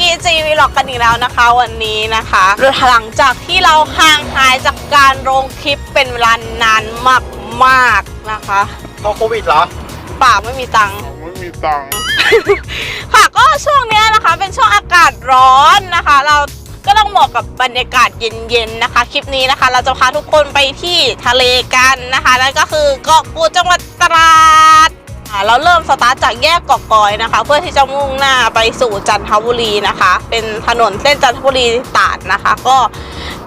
EG Vlog กันอีกแล้วนะคะวันนี้นะคะหลังจากที่เราห่างหายจากการลงคลิปเป็นเวลานานมากๆนะคะเพราะโควิดเหรอป่าไม่มีตังค์ไม่มีตังค์ค่ะก็ช่วงเนี้ยนะคะเป็นช่วงอากาศร้อนนะคะ เราก็ต้องเหมาะกับบรรยากาศเย็นๆนะคะ คลิปนี้นะคะ เราจะพาทุกคนไปที่ทะเลกันนะคะนั่นก็คือเกาะกูดจังหวัดตราด อ่าเราเริ่มสตาร์ทจากแยกเกาะกอยนะคะ เพื่อที่จะมุ่งหน้าไปสู่จันทบุรีนะคะ เป็นถนนเส้นจันทบุรีตาดนะคะ ก็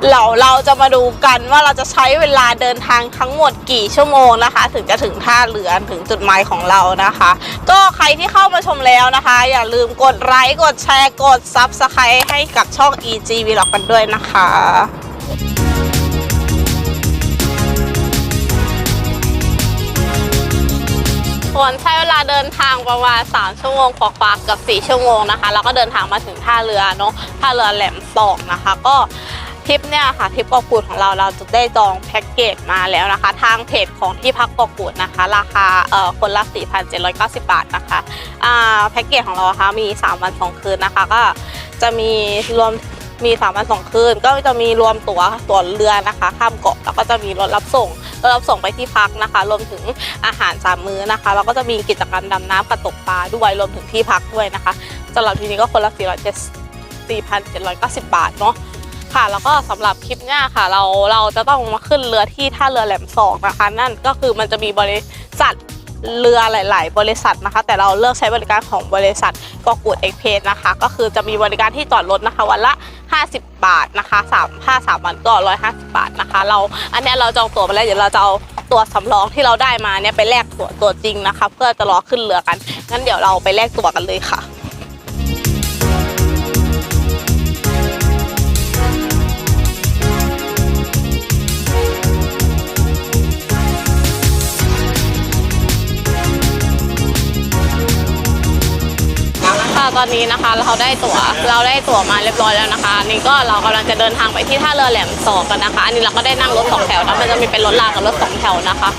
เราเราจะมาดูกันว่าเราจะใช้เวลาเดินทางทั้งหมดกี่ชั่วโมงนะคะ ถึงจะถึงท่าเรือถึงจุดหมายของเรานะคะ ก็ใครที่เข้ามาชมแล้วนะคะ อย่าลืมกดไลค์กดแชร์กด Subscribe ให้กับช่อง EG Vlog กันด้วยนะคะ ส่วนใช้เวลาเดินทางประมาณ 3 ชั่วโมงกว่าๆกับ 4 ชั่วโมงนะคะ แล้วก็เดินทางมาถึงท่าเรือเนาะท่าเรือแหลมศอกนะคะ ก็ทริปเนี่ยค่ะทริปกาะกูดของเราเราจะได้จองแพ็กเกจมาแล้วนะคะ ทางเพจของที่พักกาะกูดนะคะ ราคาเอ่อคนละ 4,790 บาทนะคะอ่าแพ็กเกจของเรานะคะมี 3 วัน 2 คืนนะคะ ก็จะมีรวม มี3วัน2คืน ก็จะมีรวมตั๋วตั๋วเรือนะคะ ข้ามเกาะแล้วก็จะมีรถรับส่งรถรับส่งไปที่พักนะคะ รวมถึงอาหารสามมื้อนะคะแล้วก็จะมีกิจกรรมดำน้ำกับตกปลาด้วยรวมถึงที่พักด้วยนะคะสำหรับทีนี้ก็คนละ4,790 บาทเนาะค่ะแล้วก็สำหรับคลิปเนี้ยค่ะ เราเราจะต้องมาขึ้นเรือที่ท่าเรือแหลมสองนะคะ นั่นก็คือมันจะมีบริษัท เรือหลาย ๆ บริษัทนะคะ แต่เราเลือกใช้บริการของบริษัทกอกูดเอ็กเพสนะคะ ก็คือจะมีบริการที่จอดรถนะคะ วันละ 50 บาทนะคะ3 5 3วันก็ 150 บาทนะคะ เราอันนี้เราจองตั๋วไปแล้วเดี๋ยวเราจะเอาตัวสำรองที่เราได้มาเนี่ยไปแลกตั๋วตัวจริงนะคะ เพื่อจะรอขึ้นเรือกันงั้นเดี๋ยวเราไปแลกตั๋วกันเลยค่ะ ตอนนี้นะคะเราได้ตั๋วเราได้ตั๋วมาเรียบร้อยแล้วนะคะ นี่ก็เรากำลังจะเดินทางไปที่ท่าเรือแหลมสอกันนะคะ อันนี้เราก็ได้นั่งรถสองแถวนะมันจะมีเป็นรถรางกับรถสองแถวนะคะ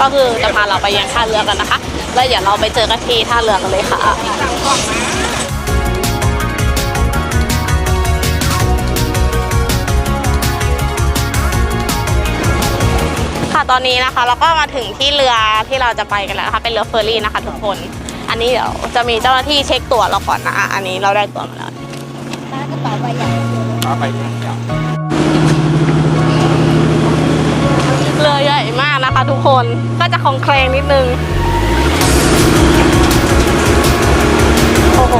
ก็คือจะพาเราไปยังท่าเรือกันนะคะ แล้วเดี๋ยวเราไปเจอกันที่ท่าเรือกันเลยค่ะค่ะตอนนี้นะคะเราก็มาถึงที่เรือที่เราจะไปกันแล้วนะคะเป็นเรือเฟอร์รี่นะคะทุกคน อันนี้เดี๋ยวจะมีเจ้าหน้าที่เช็คตั๋วเราก่อนนะอันนี้เราได้ตั๋วมาแล้วร้านกระเป๋าใบใหญ่มาไปที่เดียวเรือใหญ่มากนะคะทุกคนก็จะคลองแคลงนิดนึง โอ้โห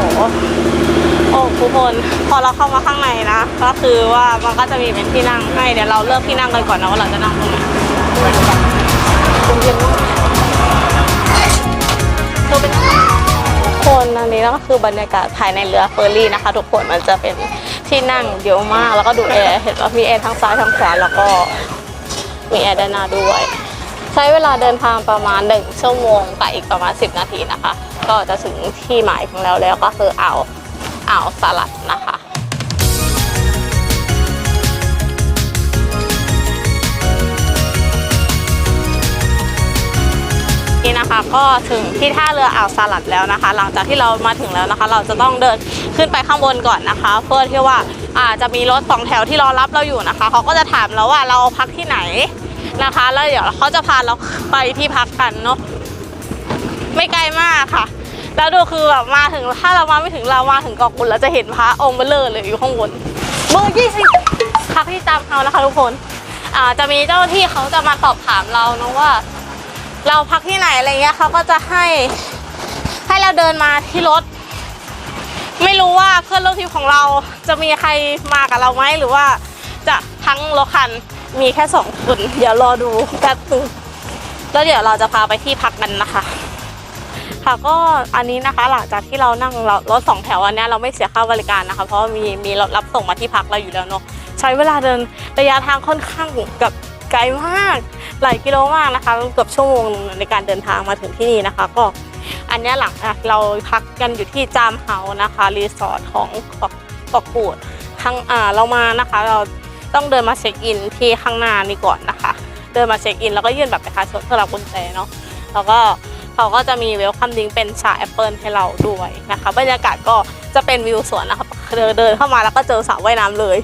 โอ้ทุกคนพอเราเข้ามาข้างในนะ ก็คือว่ามันก็จะมีเป็นที่นั่งให้เดี๋ยวเราเลือกที่นั่งกันก่อนนะว่าเราจะนั่งตรงไหน คนอันนี้ก็คือบรรยากาศภายในเรือเฟอร์รี่นะคะ ทุกคนมันจะเป็นที่นั่งเยอะมากแล้วก็ดูแอร์เห็นว่ามีแอร์ทั้งซ้ายทั้งขวาแล้วก็มีแอร์ด้านหน้าด้วย ใช้เวลาเดินทางประมาณ 1 ชั่วโมงกับอีกประมาณ 10 นาทีนะคะ ก็จะถึงที่หมายของเราแล้วก็คืออ่าวอ่าวสลัดนะคะ นี่นะคะก็ถึงที่ท่าเรืออ่าวสลัดแล้วนะคะ หลังจากที่เรามาถึงแล้วนะคะ เราจะต้องเดินขึ้นไปข้างบนก่อนนะคะ เพื่อที่ว่าอาจจะมีรถสองแถวที่รอรับเราอยู่นะคะเขาก็จะถามเราว่าเราพักที่ไหนนะคะ แล้วเดี๋ยวเขาจะพาเราไปที่พักกันเนาะไม่ไกลมากค่ะ แล้วดูคือแบบมาถึงถ้าเรามาไม่ถึงเรามาถึงเกาะกุดเราจะเห็นพระองค์เบลเลอร์เลยอยู่ข้างบนเบอร์ยี่สิบพักที่ตามเขานะคะทุกคน อ่าจะมีเจ้าหน้าที่เขาจะมาตอบถามเราเนาะว่า เราพักที่ไหนอะไรเงี้ยเขาก็จะให้ให้เราเดินมาที่รถ ไม่รู้ว่าเพื่อนร่วมทริปของเราจะมีใครมากับเราไหมหรือว่าจะทั้งรถคันมีแค่สองคนเดี๋ยวรอดูแป๊บนึงแล้วเดี๋ยวเราจะพาไปที่พักกันนะคะ ค่ะก็อันนี้นะคะหลังจากที่เรานั่งรถสองแถวอันนี้เราไม่เสียค่าบริการนะคะ เพราะมีมีรถรับส่งมาที่พักเราอยู่แล้วเนาะใช้เวลาเดินระยะทางค่อนข้างกับ ไกลมากหลายกิโลมากนะคะเกือบชั่วโมงในการเดินทางมาถึงที่นี่นะคะ ก็อันนี้หลังจากเราพักกันอยู่ที่จามเฮานะคะรีสอร์ทของเกาะกูดทางอ่าเรามานะคะ เราต้องเดินมาเช็คอินที่ข้างหน้านี่ก่อนนะคะ เดินมาเช็คอินแล้วก็ยื่นบัตรประชาชนสำหรับกุญแจเนาะแล้วก็เขาก็จะมีเวลคัมดิงเป็นชาแอปเปิลให้เราด้วยนะคะบรรยากาศก็จะเป็นวิวสวนนะคะเดินเข้ามาแล้วก็เจอสระว่ายน้ำเลย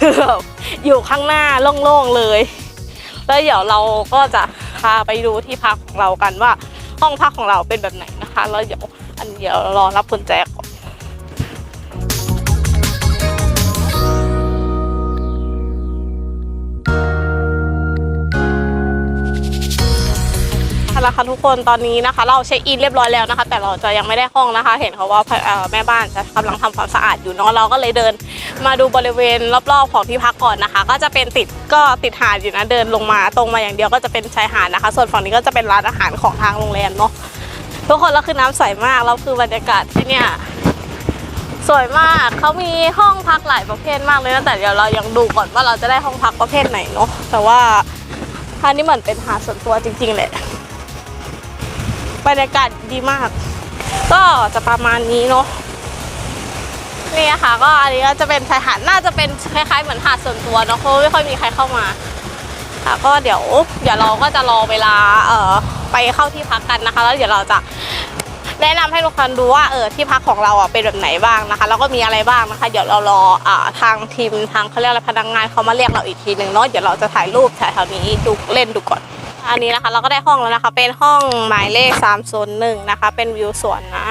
คือแบบอยู่ข้างหน้าโล่งๆเลย แล้วเดี๋ยวเราก็จะพาไปดูที่พักของเรากันว่า ห้องพักของเราเป็นแบบไหนนะคะแล้วเดี๋ยวอันเดี๋ยวรอรับกุญแจก่อน เอาละค่ะทุกคนตอนนี้นะคะ เราเช็คอินเรียบร้อยแล้วนะคะ แต่เราจะยังไม่ได้ห้องนะคะ เห็นเขาว่าแม่บ้านจะกำลังทำความสะอาดอยู่เนาะเราก็เลยเดิน มาดูบริเวณรอบๆของที่พักก่อนนะคะ ก็จะเป็นติดก็ติดหาดอยู่นะเดินลงมาตรงมาอย่างเดียวก็จะเป็นชายหาดนะคะ ส่วนฝั่งนี้ก็จะเป็นร้านอาหารของทางโรงแรมเนาะทุกคนแล้วคือน้ำใสมากแล้วคือบรรยากาศที่เนี่ยสวยมากเขามีห้องพักหลายประเภทมากเลยนะแต่เดี๋ยวเรายังดูก่อนว่าเราจะได้ห้องพักประเภทไหนเนาะแต่ว่าอันนี้เหมือนเป็นหาดส่วนตัวจริงๆแหละ บรรยากาศดีมาก ก็จะประมาณนี้เนาะนี่ค่ะ ก็อันนี้ก็จะเป็นชายหาดน่าจะเป็นคล้ายๆเหมือนหาดส่วนตัวเนาะเพราะไม่ค่อยมีใครเข้ามาค่ะก็เดี๋ยวเดี๋ยวเราก็จะรอเวลาเอ่อไปเข้าที่พักกันนะคะ แล้วเดี๋ยวเราจะแนะนำให้ทุกคนดูว่าเออที่พักของเราอะเป็นแบบไหนบ้างนะคะ แล้วก็มีอะไรบ้างนะคะ เดี๋ยวเรารออ่าทางทีมทางเขาเรียกอะไรพนักงานเขามาเรียกเราอีกทีหนึ่งเนาะเดี๋ยวเราจะถ่ายรูปถ่ายแถวนี้ดูเล่นดูก่อน อันนี้นะคะเราก็ได้ห้องแล้วนะคะ เป็นห้องหมายเลข3ามโซนหนึ่งนะคะ เป็นวิวสวนนะ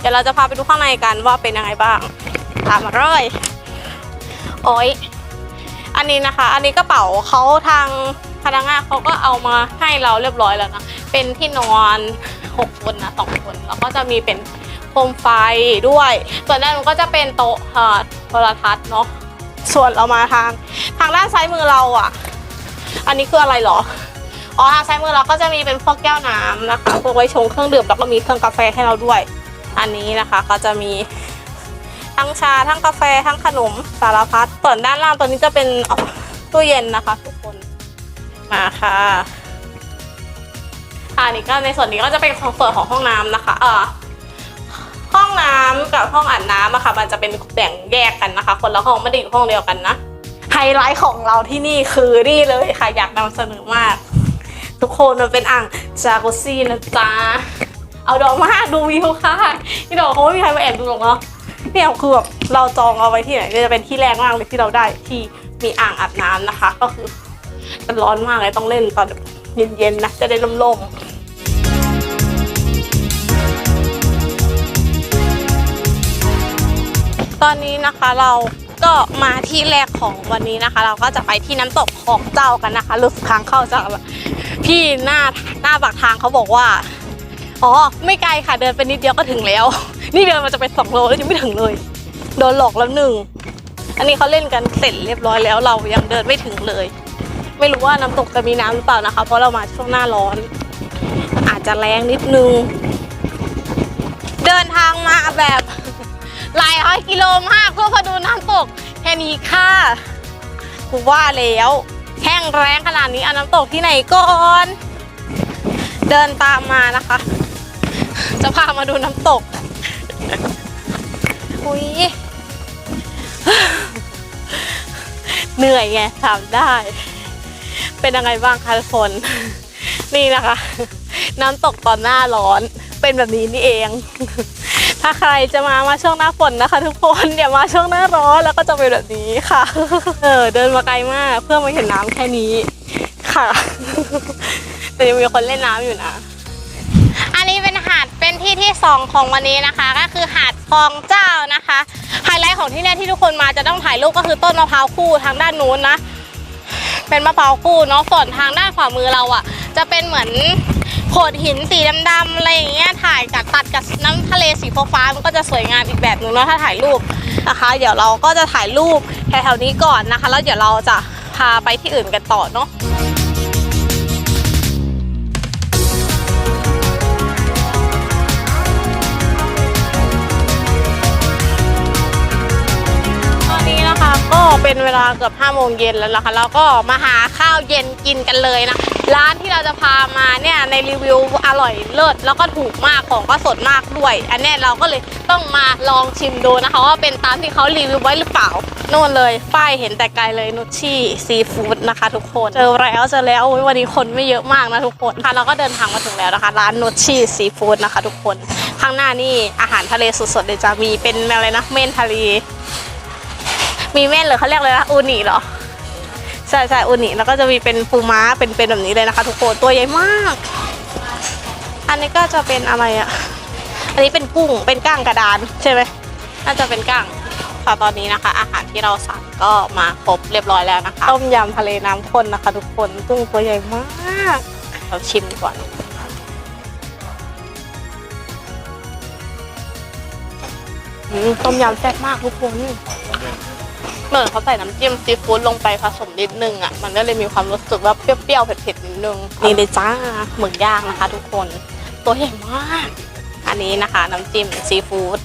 เดี๋ยวเราจะพาไปดูข้างในกันว่าเป็นยังไงบ้างตามมาเลยโอ้ยอันนี้นะคะ อันนี้กระเป๋าเขาทางพนักงานเขาก็เอามาให้เราเรียบร้อยแล้วนะ เป็นที่นอนหกคนนะสองคนแล้วก็จะมีเป็นโคมไฟด้วย ส่วนด้านนู้นก็จะเป็นโต๊ะโทรทัศน์เนาะส่วนเรามาทาง ทางด้านซ้ายมือเราอะ อันนี้คืออะไรหรอ อ๋อทางซ้ายมือเราก็จะมีเป็นพวกแก้วน้ำนะคะพวกไว้ชงเครื่องดื่มแล้วก็มีเครื่องกาแฟให้เราด้วย อันนี้นะคะก็จะมีทั้งชาทั้งกาแฟทั้งขนมสารพัดส่วนด้านล่างตัวนี้จะเป็นตู้เย็นนะคะ ทุกคนมาค่ะค่ะนี่ก็ในส่วนนี้ก็จะเป็นของส่วนของห้องน้ำนะคะ เอ่อห้องน้ำกับห้องอาบน้ำอะค่ะ มันจะเป็นแบ่งแยกกันนะคะ คนละห้องไม่ได้อยู่ห้องเดียวกันนะไฮไลท์ของเราที่นี่คือนี่เลยค่ะ อยากนำเสนอมาก ทุกคนมันเป็นอ่างจากุซี่นะจ๊ะเอาดอกมากดูวิวค่ะที่ดอกเขาไม่มีใครมาแอบดูหรอกเนาะเนี่ยคือแบบเราจองเอาไว้ที่ไหนก็จะเป็นที่แรกมากเลยที่เราได้ที่มีอ่างอาบน้ำนะคะ ก็คือมันร้อนมากเลยต้องเล่นตอนเย็นๆนะจะได้ล่มๆตอนนี้นะคะเราก็มาที่แรกของวันนี้นะคะ เราก็จะไปที่น้ำตกของเจ้ากันนะคะรู้สึกทางเข้าจะแบบพี่หน้าหน้าปากทางเขาบอกว่า อ๋อ ไม่ไกลค่ะเดินไปนิดเดียวก็ถึงแล้ว นี่เดินมาจะเป็นสองโลแล้วยังไม่ถึงเลย โดนหลอกแล้วหนึ่ง อันนี้เขาเล่นกันเสร็จเรียบร้อยแล้วเรายังเดินไม่ถึงเลย ไม่รู้ว่าน้ำตกจะมีน้ำหรือเปล่านะคะ เพราะเรามาช่วงหน้าร้อน อาจจะแรงนิดนึง เดินทางมาแบบหลายร้อยกิโลมากเพื่อมาดูน้ำตกแค่นี้ค่ะกูว่าแล้ว แห้งแรงขนาดนี้เอาน้ำตกที่ไหนก่อน เดินตามมานะคะ จะพามาดูน้ำตกอุ้ยเหนื่อยไงถามได้ เป็นยังไงบ้างคะทุกคน นี่นะคะ น้ำตกตอนหน้าร้อน เป็นแบบนี้นี่เอง ถ้าใครจะมามาช่วงหน้าฝนนะคะ ทุกคนอย่ามาช่วงหน้าร้อนแล้วก็จะเป็นแบบนี้ค่ะ เออเดินมาไกลมากเพื่อมาเห็นน้ำแค่นี้ค่ะ แต่ยังมีคนเล่นน้ำอยู่นะอันนี้เป็นหาดเป็นที่ที่สองของวันนี้นะคะ ก็คือหาดคลองเจ้านะคะไฮไลท์ของที่เนี่ยที่ทุกคนมาจะต้องถ่ายรูปก็คือต้นมะพร้าวคู่ทางด้านนู้นนะเป็นมะพร้าวคู่เนาะส่วนทางด้านขวามือเราอะ จะเป็นเหมือน โขดหินสีดำๆอะไรอย่างเงี้ยถ่ายกับตัดกับน้ำทะเลสีฟ้ามันก็จะสวยงามอีกแบบหนึงเนาะถ้าถ่ายรูปนะคะ เดี๋ยวเราก็จะถ่ายรูปแถวๆนี้ก่อนนะคะ แล้วเดี๋ยวเราจะพาไปที่อื่นกันต่อเนาะตอนนี้นะคะก็เป็นเวลาเกือบ5โมงเย็นแล้วนะคะเราก็มาหาข้าวเย็นกินกันเลยนะ ร้านที่เราจะพามาเนี่ยในรีวิวอร่อยเลิศแล้วก็ถูกมากของก็สดมากด้วย อันนี้เราก็เลยต้องมาลองชิมดูนะคะว่าเป็นตามที่เขารีวิวไว้หรือเปล่าโน่นเลยป้ายเห็นแต่ไกลเลยนุชชี่ซีฟู้ดนะคะ ทุกคนเจอแล้วเจอแล้ววันนี้คนไม่เยอะมากนะทุกคนค่ะเราก็เดินทางมาถึงแล้วนะคะ ร้านนุชชี่ซีฟู้ดนะคะ ทุกคนข้างหน้านี่อาหารทะเลสดๆเลยจะมีเป็นอะไรนะเมนทะเลมีเม่นหรือเขาเรียกเลยนะอูนิเหรอ ใช่ใช่อูนิแล้วก็จะมีเป็นปูม้าเป็นเป็นแบบนี้เลยนะคะ ทุกคนตัวใหญ่มาก อันนี้ก็จะเป็นอะไรอะ อันนี้เป็นกุ้งเป็นก้างกระดานใช่ไหมน่าจะเป็นก้างค่ะตอนนี้นะคะ อาหารที่เราสั่งก็มาครบเรียบร้อยแล้วนะคะต้มยำทะเลน้ำข้นนะคะ ทุกคนกุ้งตัวใหญ่มากเราชิมก่อนต้มยำแซ่บมากทุกคน เหมือนเขาใส่น้ำจิ้มซีฟู้ดลงไปผสมนิดนึงอะมันก็เลยมีความรู้สึกว่าเปรี้ยวๆเผ็ดๆนิดนึงนี่เลยจ้าหมึกย่างนะคะ ทุกคนตัวใหญ่มาก อันนี้นะคะน้ำจิ้มซีฟู้ด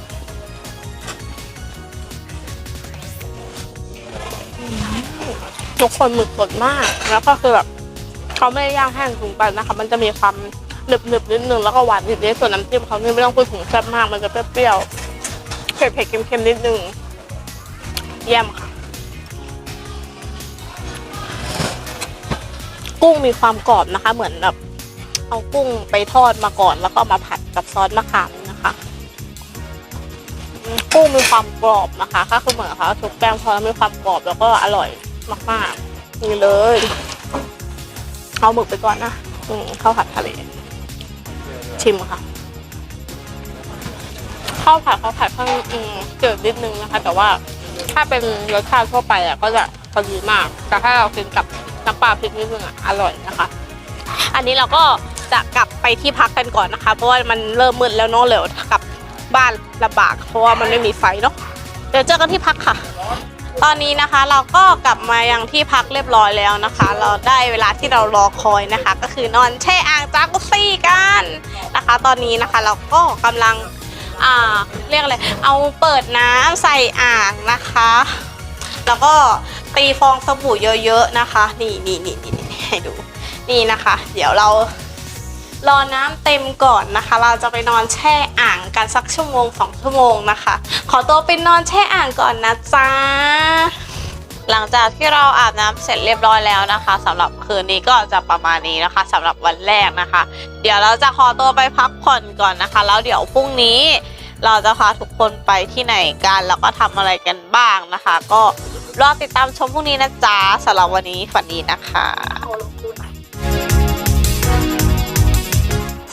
ทุกคนหมึกสดมาก แล้วก็คือแบบเขาไม่ได้ย่างแห้งถึงไปนะคะ มันจะมีความหนึบๆนิดนึงแล้วก็หวานนิดๆส่วนน้ำจิ้มเขานี่ไม่ต้องพูดถึงแซ่บมาก มันจะเปรี้ยวๆเผ็ดๆเค็มๆนิดนึงเยี่ยมค่ะ กุ้งมีความกรอบนะคะ เหมือนแบบเอากุ้งไปทอดมาก่อน แล้วก็มาผัดกับซอสมะขามนะคะ กุ้งมีความกรอบนะคะก็คือเหมือนเขาชุบแป้งพอแล้วมีความกรอบแล้วก็อร่อยมากๆนี่เลยเอาหมึกไปก่อนนะอืมข้าวผัดทะเลชิมค่ะข้าวผัดข้าวผัดข้างเจืดนิดนึงนะคะ แต่ว่าถ้าเป็นรสชาติทั่วไปอะก็จะพอดีมาก แต่ถ้าเรากินกับ น้ำปลาพริกนิดนึงอะอร่อยนะคะ อันนี้เราก็จะกลับไปที่พักกันก่อนนะคะ เพราะว่ามันเริ่มมืดแล้วเนาะเร็วกลับบ้านลำบากเพราะว่ามันไม่มีไฟเนาะเดี๋ยวเจอกันที่พักค่ะ ตอนนี้นะคะเราก็กลับมายังที่พักเรียบร้อยแล้วนะคะ เราได้เวลาที่เรารอคอยนะคะ ก็คือนอนแช่อ่างจากุซซี่กันนะคะ ตอนนี้นะคะเราก็กำลังอ่าเรียกอะไรเอาเปิดน้ำใส่อ่างนะคะ แล้วก็ ตีฟองสบู่เยอะๆนะคะ นี่นี่นี่นี่ให้ดู นี่นะคะ เดี๋ยวเรารอน้ำเต็มก่อนนะคะ เราจะไปนอนแช่อ่างกันสักชั่วโมงสองชั่วโมงนะคะ ขอตัวไปนอนแช่อ่างก่อนนะจ๊ะหลังจากที่เราอาบน้ำเสร็จเรียบร้อยแล้วนะคะสำหรับคืนนี้ก็จะประมาณนี้นะคะสำหรับวันแรกนะคะ เดี๋ยวเราจะขอตัวไปพักผ่อนก่อนนะคะ แล้วเดี๋ยวพรุ่งนี้ เราจะพาทุกคนไปที่ไหนกัน แล้วก็ทำอะไรกันบ้างนะคะ ก็รอติดตามชมพรุ่งนี้นะจ๊ะสำหรับวันนี้ฝันดีนะคะ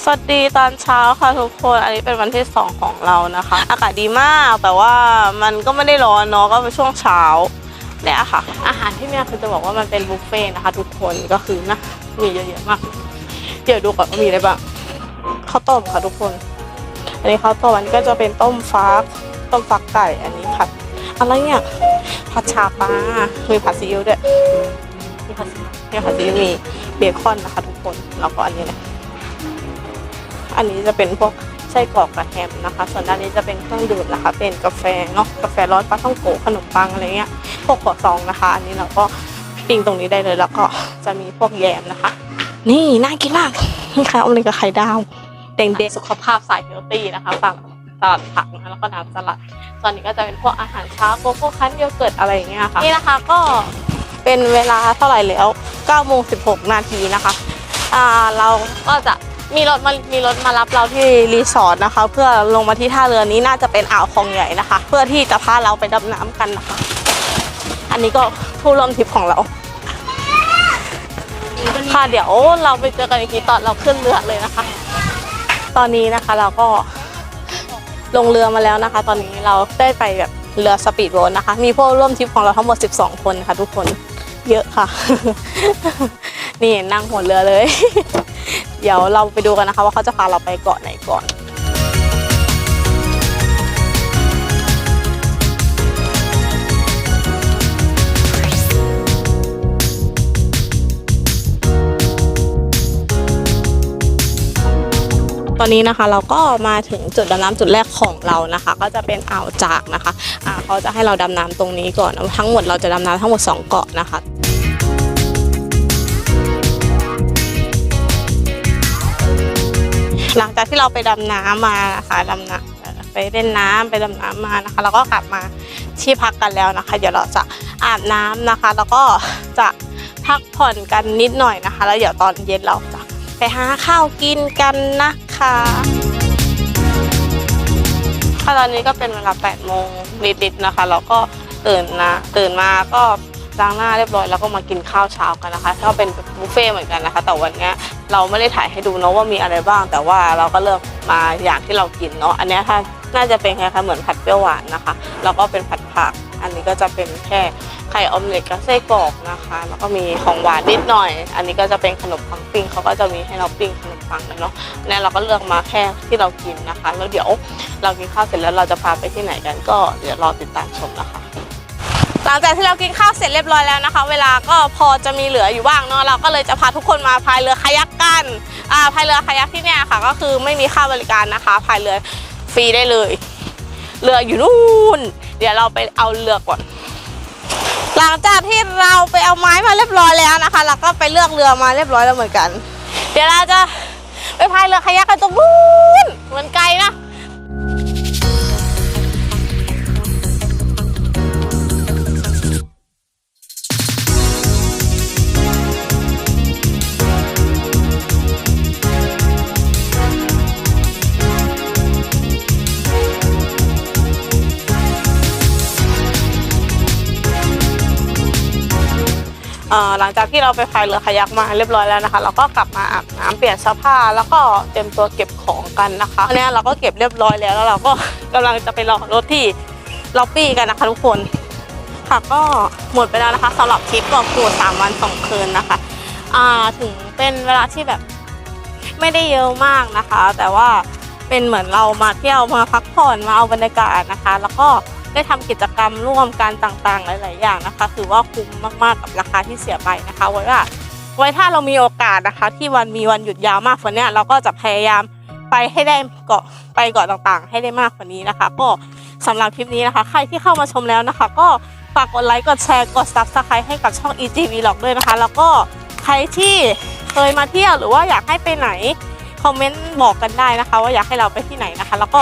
สวัสดีตอนเช้าค่ะทุกคน อันนี้เป็นวันที่สองของเรานะคะ อากาศดีมากแต่ว่ามันก็ไม่ได้ร้อนเนาะก็เป็นช่วงเช้าเนี่ยค่ะ อาหารที่เนี่ยคือจะบอกว่ามันเป็นบุฟเฟ่นะคะ ทุกคนก็คือนะมีเยอะแยะมาก เดี๋ยวดูก่อนว่ามีอะไรบ้างข้าวต้มค่ะทุกคน อันนี้ข้าวต้มอันนี้ก็จะเป็นต้มฟัก ต้มฟักไก่ อันนี้ผัดอะไรเนี่ย ผัดชาปลามีผัดซีอิ๊วด้วยมีผัดมีผัดซีอิ๊วมีเบคอนนะคะทุกคนแล้วก็อันนี้นะอันนี้จะเป็นพวกไส้กรอกกับแฮมนะคะ ส่วนด้านนี้จะเป็นเครื่องดื่มนะคะ เป็นกาแฟเนาะกาแฟร้อนปลาท่องโกขนมปังอะไรเงี้ยพวกขวดซองนะคะ อันนี้เราก็ปิ้งตรงนี้ได้เลยแล้วก็จะมีพวกแยมนะคะ นี่น่ากินมากนี่ค่ะออมเล็ตกับไข่ดาว เด็กๆสุขภาพสายเฮลตี้นะคะฝั่งสลัดผักนะคะแล้วก็น้ำสลัดส่วนนี้ก็จะเป็นพวกอาหารเช้าโกโก้คั้นโยเกิร์ตอะไรอย่างเงี้ยค่ะนี่นะคะก็เป็นเวลาเท่าไหร่แล้ว9โมง16 นาทีนะคะอ่าเราก็จะมีรถมามีรถมารับเราที่รีสอร์ทนะคะ เพื่อลงมาที่ท่าเรือนี้น่าจะเป็นอ่าวคลองใหญ่นะคะ เพื่อที่จะพาเราไปดำน้ำกันนะคะ อันนี้ก็ผู้ร่วมทริปของเรา ค่ะเดี๋ยวเราไปเจอกันอีกทีตอนเราขึ้นเรือเลยนะคะ ตอนนี้นะคะเราก็ลงเรือมาแล้วนะคะ ตอนนี้เราได้ไปแบบเรือสปีดโบ๊ทนะคะ มีพวกร่วมทริปของเราทั้งหมด 12 คนค่ะ ทุกคนเยอะค่ะ นี่นั่งหัวเรือเลย เดี๋ยวเราไปดูกันนะคะ ว่าเขาจะพาเราไปเกาะไหนก่อน ตอนนี้นะคะเราก็มาถึงจุดดำน้ำจุดแรกของเรานะคะ ก็จะเป็นอ่าวจากนะคะอ่าเขาจะให้เราดำน้ำตรงนี้ก่อน ทั้งหมดเราจะดำน้ำทั้งหมด 2 เกาะนะคะหลังจากที่เราไปดำน้ำมานะคะดำน้ำไปเล่นน้ำไปดำน้ำมานะคะแล้วก็กลับมาที่พักกันแล้วนะคะ เดี๋ยวเราจะอาบน้ำนะคะ แล้วก็จะพักผ่อนกันนิดหน่อยนะคะ แล้วเดี๋ยวตอนเย็นเราจะไปหาข้าวกินกันนะ คะค่ะตอนนี้ก็เป็นเวลา8โมงนิดๆนะคะแล้วก็ตื่นนะตื่นมาก็ล้างหน้าเรียบร้อยแล้วก็มากินข้าวเช้ากันนะคะก็เป็นบุฟเฟ่เหมือนกันนะคะ แต่วันนี้เราไม่ได้ถ่ายให้ดูเนาะว่ามีอะไรบ้าง แต่ว่าเราก็เลือกมาอย่างที่เรากินเนาะอันนี้ถ้าน่าจะเป็นคล้ายๆเหมือนผัดเปรี้ยวหวานนะคะ แล้วก็เป็นผัดผัก อันนี้ก็จะเป็นแค่ไข่ออมเล็ตกับไส้กรอกนะคะ แล้วก็มีของหวานนิดหน่อย อันนี้ก็จะเป็นขนมปังปิ้งเขาก็จะมีให้เราปิ้งขนมปังนะเนาะนี่เราก็เลือกมาแค่ที่เรากินนะคะ แล้วเดี๋ยวเรากินข้าวเสร็จแล้วเราจะพาไปที่ไหนกันก็เดี๋ยวรอติดตามชมนะคะหลังจากที่เรากินข้าวเสร็จเรียบร้อยแล้วนะคะ เวลาก็พอจะมีเหลืออยู่บ้างเนาะเราก็เลยจะพาทุกคนมาพายเรือคายักกันอ่าพายเรือคายักที่เนี่ยค่ะ ก็คือไม่มีค่าบริการนะคะพายเรือฟรีได้เลย เรืออยู่นู่น เดี๋ยวเราไปเอาเรือก่อน หลังจากที่เราไปเอาไม้มาเรียบร้อยแล้วนะคะ เราก็ไปเลือกเรือมาเรียบร้อยแล้วเหมือนกัน เดี๋ยวเราจะไปพายเรือคายักกันตรงนู้นเหมือนไกลนะ งจากที่เราไปพายเรือคายักมาเรียบร้อยแล้วนะคะ เราก็กลับมาอาบน้ำเปลี่ยนเสื้อผ้าแล้วก็เตรียมตัวเก็บของกันนะคะอันเนี้ยเราก็เก็บเรียบร้อยแล้วแล้วเราก็กำลังจะไปรอรถที่ล็อบบี้กันนะคะทุกคนค่ะก็หมดไปแล้วนะคะสำหรับทริปบอกตูสามวันสองคืนนะคะอ่าถึงเป็นเวลาที่แบบไม่ได้เยอะมากนะคะ แต่ว่าเป็นเหมือนเรามาเที่ยวมาพักผ่อนมาเอาบรรยากาศนะคะ แล้วก็ ได้ทำกิจกรรมร่วมกันต่างๆ หลาย ๆ อย่างนะคะถือว่าคุ้มมากๆกับราคาที่เสียไปนะคะ ไว้ว่าไว้ถ้าเรามีโอกาสนะคะ ที่วันมีวันหยุดยาวมากกว่านี้เราก็จะพยายามไปให้ได้เกาะไปเกาะต่างๆ ให้ได้มากกว่านี้นะคะ ก็สำหรับคลิปนี้นะคะ ใครที่เข้ามาชมแล้วนะคะ ก็ฝากกดไลค์กดแชร์กด subscribe ให้กับช่อง EGV หลอกด้วยนะคะ แล้วก็ใครที่เคยมาเที่ยวหรือว่าอยากให้ไปไหนคอมเมนต์บอกกันได้นะคะ ว่าอยากให้เราไปที่ไหนนะคะ แล้วก็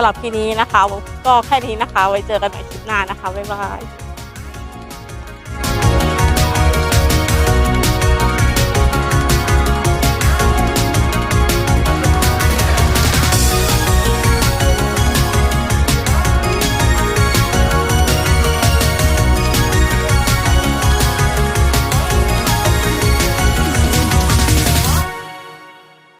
ำหรับทีนี้นะคะ ก็แค่นี้นะคะ ไว้เจอกันใหม่คลิปหน้านะคะ บ๊ายบาย